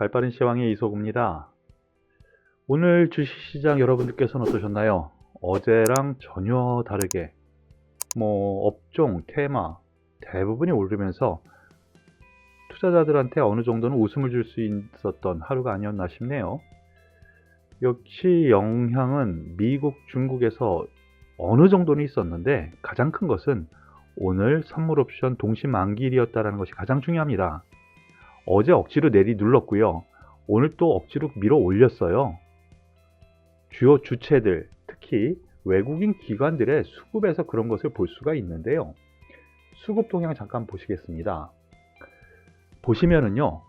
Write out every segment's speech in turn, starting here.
발빠른 시황의 이소구입니다. 오늘 주식시장 여러분들께서는 어떠셨나요? 어제랑 전혀 다르게 뭐 업종, 테마 대부분이 오르면서 투자자들한테 어느 정도는 웃음을 줄 수 있었던 하루가 아니었나 싶네요. 역시 영향은 미국, 중국에서 어느 정도는 있었는데 가장 큰 것은 오늘 선물 옵션 동시 만기일이었다는 것이 가장 중요합니다. 어제 억지로 내리 눌렀고요. 오늘 또 억지로 밀어 올렸어요. 주요 주체들, 특히 외국인 기관들의 수급에서 그런 것을 볼 수가 있는데요. 수급 동향 잠깐 보시겠습니다. 보시면은요,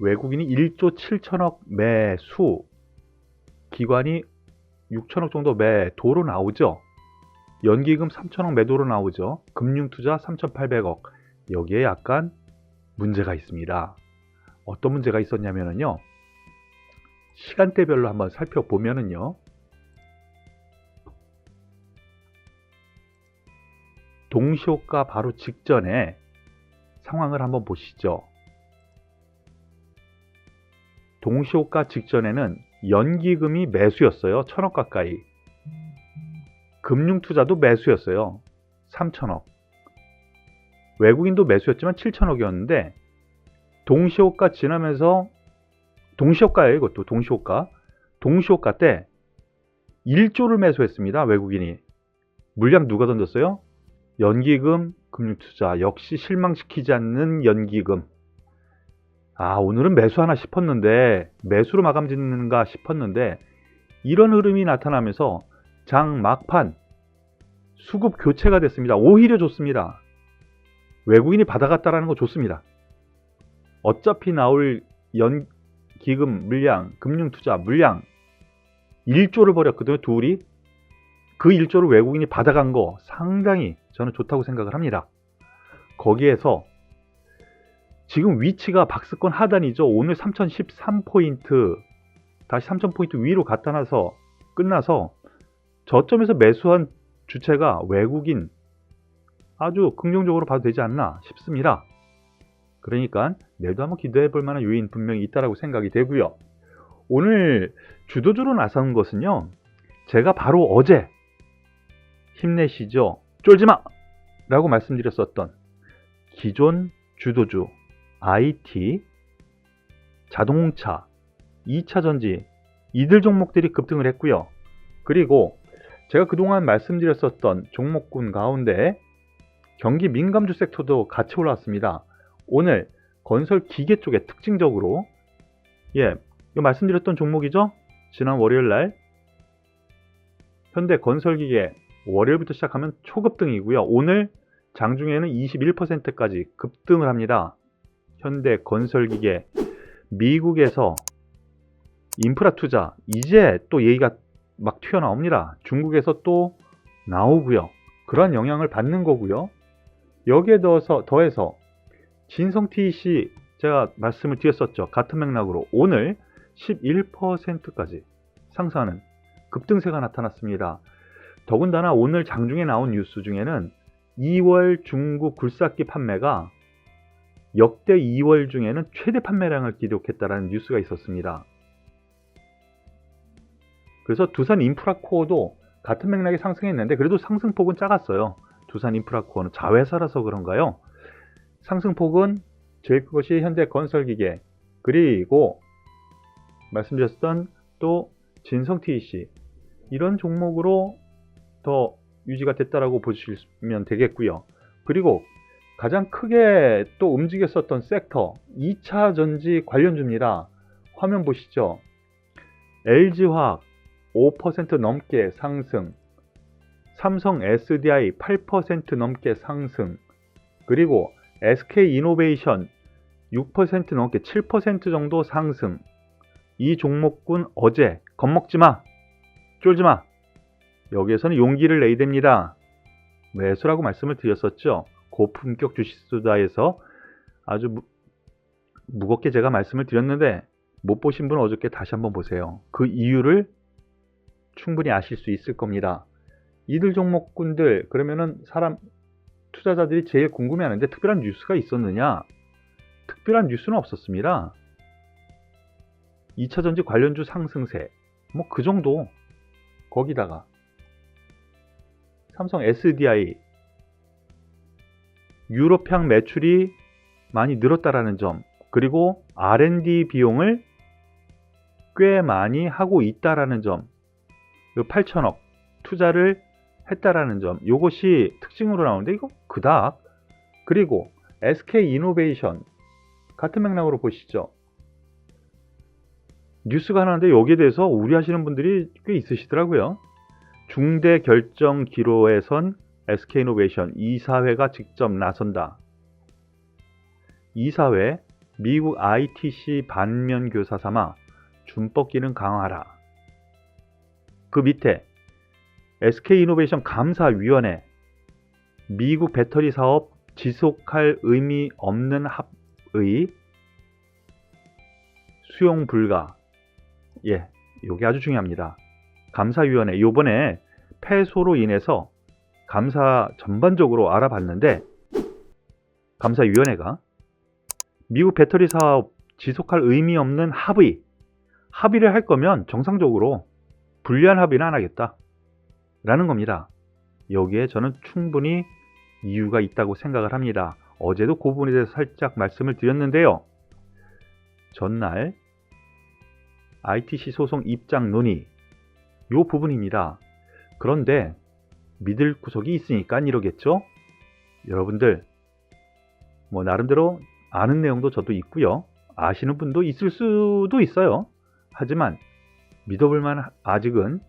외국인이 1조 7천억 매수, 기관이 6천억 정도 매도로 나오죠. 연기금 3천억 매도로 나오죠. 금융투자 3,800억. 여기에 약간 문제가 있습니다. 어떤 문제가 있었냐면요. 시간대별로 한번 살펴보면은요. 동시호가 바로 직전에 상황을 한번 보시죠. 동시호가 직전에는 연기금이 매수였어요. 천억 가까이. 금융투자도 매수였어요. 3천억. 외국인도 매수였지만 7천억이었는데 동시호가 지나면서 동시호가예요. 이것도 동시호가. 동시호가 때 1조를 매수했습니다. 외국인이. 물량 누가 던졌어요? 연기금, 금융투자. 역시 실망시키지 않는 연기금. 아, 오늘은 매수 하나 싶었는데, 매수로 마감 짓는가 싶었는데, 이런 흐름이 나타나면서 장 막판 수급 교체가 됐습니다. 오히려 좋습니다. 외국인이 받아갔다라는 거 좋습니다. 어차피 나올 연 기금 물량, 금융 투자 물량 1조를 버렸거든요. 둘이. 그 1조를 외국인이 받아간 거 상당히 저는 좋다고 생각을 합니다. 거기에서 지금 위치가 박스권 하단이죠. 오늘 3013포인트 다시 3000포인트 위로 갖다 놔서 끝나서 저점에서 매수한 주체가 외국인 아주 긍정적으로 봐도 되지 않나 싶습니다. 그러니까 내일도 한번 기대해 볼 만한 요인 분명히 있다라고 생각이 되고요. 오늘 주도주로 나선 것은요. 제가 바로 어제 힘내시죠. 쫄지마! 라고 말씀드렸었던 기존 주도주 IT, 자동차, 2차 전지 이들 종목들이 급등을 했고요. 그리고 제가 그동안 말씀드렸었던 종목군 가운데 경기 민감주 섹터도 같이 올라왔습니다. 오늘 건설 기계 쪽에 특징적으로 예, 이거 말씀드렸던 종목이죠? 지난 월요일 날 현대 건설 기계 월요일부터 시작하면 초급등이고요. 오늘 장중에는 21%까지 급등을 합니다. 현대 건설 기계 미국에서 인프라 투자 이제 또 얘기가 막 튀어나옵니다. 중국에서 또 나오고요. 그러한 영향을 받는 거고요. 여기에 더해서, 더해서 진성 TC 제가 말씀을 드렸었죠. 같은 맥락으로 오늘 11%까지 상승하는 급등세가 나타났습니다. 더군다나 오늘 장중에 나온 뉴스 중에는 2월 중국 굴삭기 판매가 역대 2월 중에는 최대 판매량을 기록했다는 뉴스가 있었습니다. 그래서 두산 인프라코어도 같은 맥락에 상승했는데 그래도 상승폭은 작았어요. 두산 인프라코어는 자회사라서 그런가요? 상승폭은 제일 큰 것이 현대 건설기계 그리고 말씀드렸던 또 진성 TEC 이런 종목으로 더 유지가 됐다라고 보시면 되겠고요. 그리고 가장 크게 또 움직였었던 섹터 2차 전지 관련주입니다. 화면 보시죠. LG화학 5% 넘게 상승, 삼성 SDI 8% 넘게 상승, 그리고 SK 이노베이션 6% 넘게 7% 정도 상승. 이 종목군 어제 겁먹지 마, 쫄지 마. 여기에서는 용기를 내야 됩니다. 매수라고 말씀을 드렸었죠. 고품격 주식 투자에서 아주 무, 무겁게 제가 말씀을 드렸는데 못 보신 분은 어저께 다시 한번 보세요. 그 이유를 충분히 아실 수 있을 겁니다. 이들 종목군들 그러면은 사람 투자자들이 제일 궁금해하는데 특별한 뉴스가 있었느냐? 특별한 뉴스는 없었습니다. 2차 전지 관련주 상승세. 뭐 그 정도. 거기다가 삼성 SDI 유럽향 매출이 많이 늘었다라는 점, 그리고 R&D 비용을 꽤 많이 하고 있다라는 점, 8천억 투자를 했다라는 점, 이것이 특징으로 나오는데 이거 그닥. 그리고 SK 이노베이션 같은 맥락으로 보시죠. 뉴스가 하나인데 여기에 대해서 우려하시는 분들이 꽤 있으시더라고요. 중대 결정 기로에선 SK이노베이션 이사회가 직접 나선다. 이사회 미국 ITC 반면 교사 삼아 준법 기능 강화하라. 그 밑에 SK이노베이션 감사위원회 미국 배터리 사업 지속할 의미 없는 합의 수용 불가. 예, 이게 아주 중요합니다. 감사위원회 요번에 패소로 인해서 감사 전반적으로 알아봤는데 감사위원회가 미국 배터리 사업 지속할 의미 없는 합의 합의를 할 거면 정상적으로 불리한 합의는 안 하겠다 라는 겁니다. 여기에 저는 충분히 이유가 있다고 생각을 합니다. 어제도 그 부분에 대해서 살짝 말씀을 드렸는데요. 전날 ITC 소송 입장 논의 요 부분입니다. 그런데 믿을 구석이 있으니까 이러겠죠? 여러분들 뭐 나름대로 아는 내용도 저도 있고요. 아시는 분도 있을 수도 있어요. 하지만 믿어볼 만한 아직은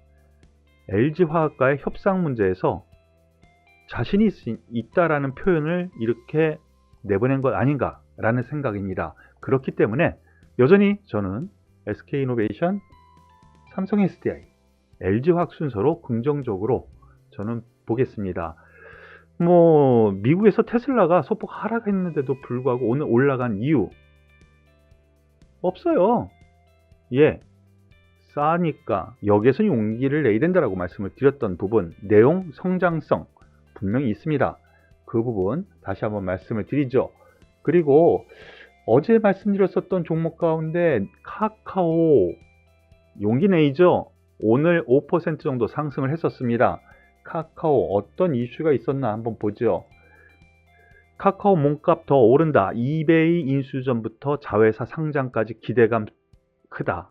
LG화학과의 협상 문제에서 자신이 있- 있다라는 표현을 이렇게 내보낸 것 아닌가라는 생각입니다. 그렇기 때문에 여전히 저는 SK이노베이션, 삼성 SDI, LG화학 순서로 긍정적으로 저는 보겠습니다. 뭐 미국에서 테슬라가 소폭 하락했는데도 불구하고 오늘 올라간 이유 없어요. 예. 싸니까 여기에서 용기를 내야 된다라고 말씀을 드렸던 부분 내용 성장성 분명히 있습니다. 그 부분 다시 한번 말씀을 드리죠. 그리고 어제 말씀드렸었던 종목 가운데 카카오 용기 내이죠. 오늘 5% 정도 상승을 했었습니다. 카카오 어떤 이슈가 있었나 한번 보죠. 카카오 몸값 더 오른다. 이베이 인수 전부터 자회사 상장까지 기대감 크다.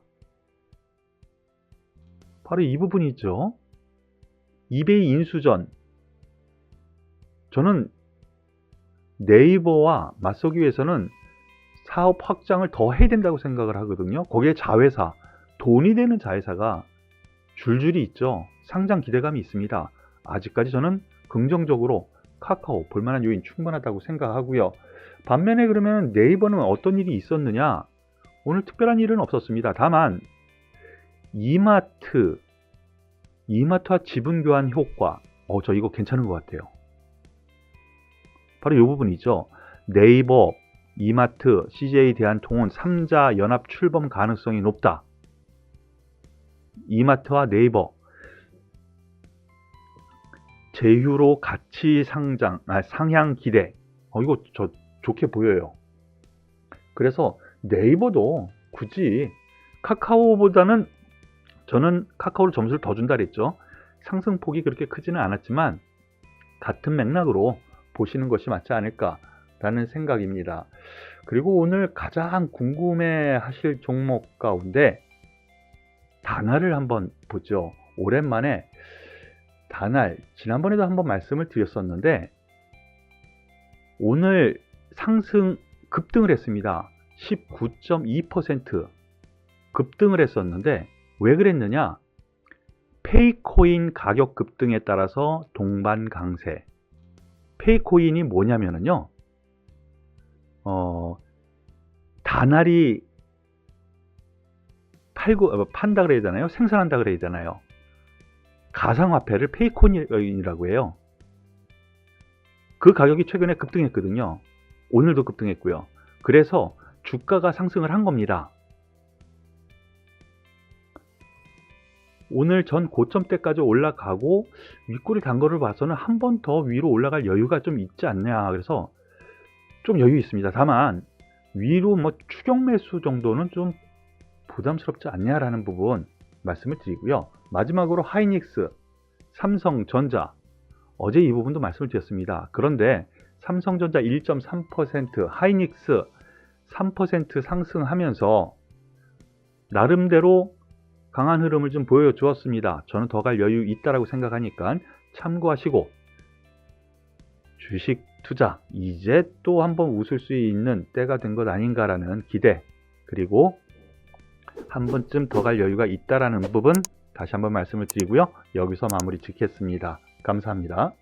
바로 이 부분이죠. 이베이 인수전. 저는 네이버와 맞서기 위해서는 사업 확장을 더 해야 된다고 생각을 하거든요. 거기에 자회사, 돈이 되는 자회사가 줄줄이 있죠. 상장 기대감이 있습니다. 아직까지 저는 긍정적으로 카카오 볼만한 요인 충분하다고 생각하고요. 반면에 그러면 네이버는 어떤 일이 있었느냐? 오늘 특별한 일은 없었습니다. 다만 이마트, 이마트와 지분 교환 효과, 어, 저 이거 괜찮은 것 같아요. 바로 이 부분이죠. 네이버, 이마트, CJ 대한통운 3자 연합 출범 가능성이 높다. 이마트와 네이버 제휴로 가치 상장, 아, 상향 기대. 어, 이거 저 좋게 보여요. 그래서 네이버도 굳이 카카오보다는 저는 카카오를 점수를 더 준다 그랬죠. 상승폭이 그렇게 크지는 않았지만 같은 맥락으로 보시는 것이 맞지 않을까라는 생각입니다. 그리고 오늘 가장 궁금해 하실 종목 가운데 단화를 한번 보죠. 오랜만에 단알 지난번에도 한번 말씀을 드렸었는데 오늘 상승 급등을 했습니다. 19.2% 급등을 했었는데 왜 그랬느냐? 페이코인 가격 급등에 따라서 동반 강세. 페이코인이 뭐냐면은요. 어, 단알이 팔고 어, 판다 그래야 되나요? 생산한다 그래야 되나요? 가상화폐를 페이코인이라고 해요. 그 가격이 최근에 급등했거든요. 오늘도 급등했고요. 그래서 주가가 상승을 한 겁니다. 오늘 전 고점대까지 올라가고 윗꼬리 단 거를 봐서는 한 번 더 위로 올라갈 여유가 좀 있지 않냐. 그래서 좀 여유 있습니다. 다만 위로 뭐 추격 매수 정도는 좀 부담스럽지 않냐라는 부분 말씀을 드리고요. 마지막으로 하이닉스, 삼성전자 어제 이 부분도 말씀을 드렸습니다. 그런데 삼성전자 1.3%, 하이닉스 3% 상승하면서 나름대로 강한 흐름을 좀 보여주었습니다. 저는 더 갈 여유 있다라고 생각하니까 참고하시고 주식 투자 이제 또 한번 웃을 수 있는 때가 된 것 아닌가라는 기대 그리고 한 번쯤 더 갈 여유가 있다라는 부분 다시 한번 말씀을 드리고요. 여기서 마무리 짓겠습니다. 감사합니다.